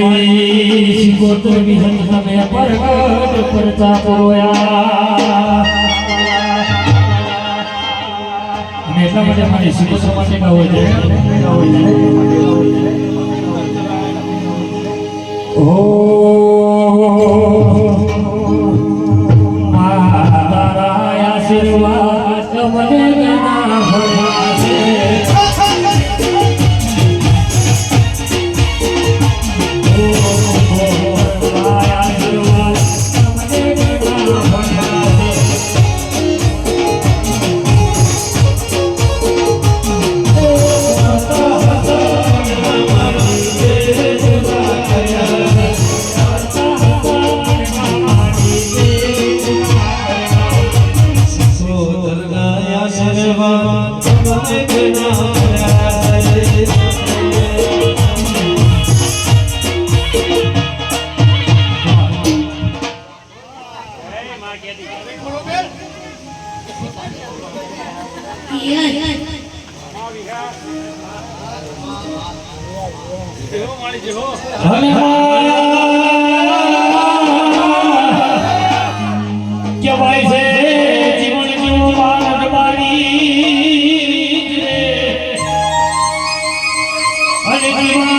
મારી શિકોતર વિહન તમે પરગટ પરતા પોયા અને એટલા માટે મારી શિકોતર માટે ગાવો છે. ઓ મારા આશીર્વાદ મને ના ભળવા કહેવાય છે જીવન જેવું માનવ બાળી રે. અને જીવન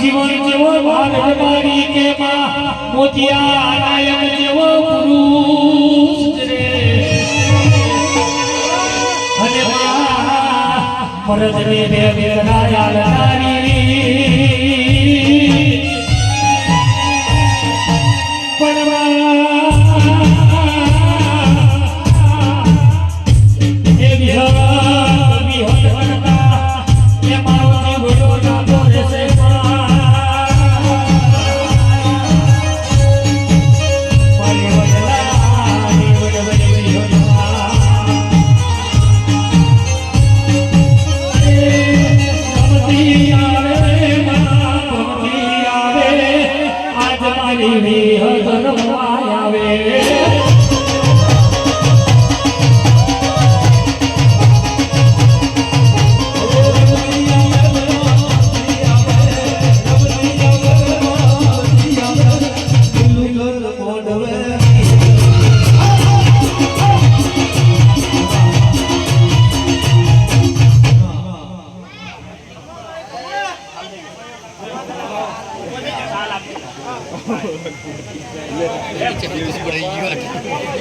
જીવન જેવો માનવ બાળી કે માં મોતિયા નાયક જેવો રે બે બે નાયા નારી 아, 아, 아. 이게 재밌는 거래 이거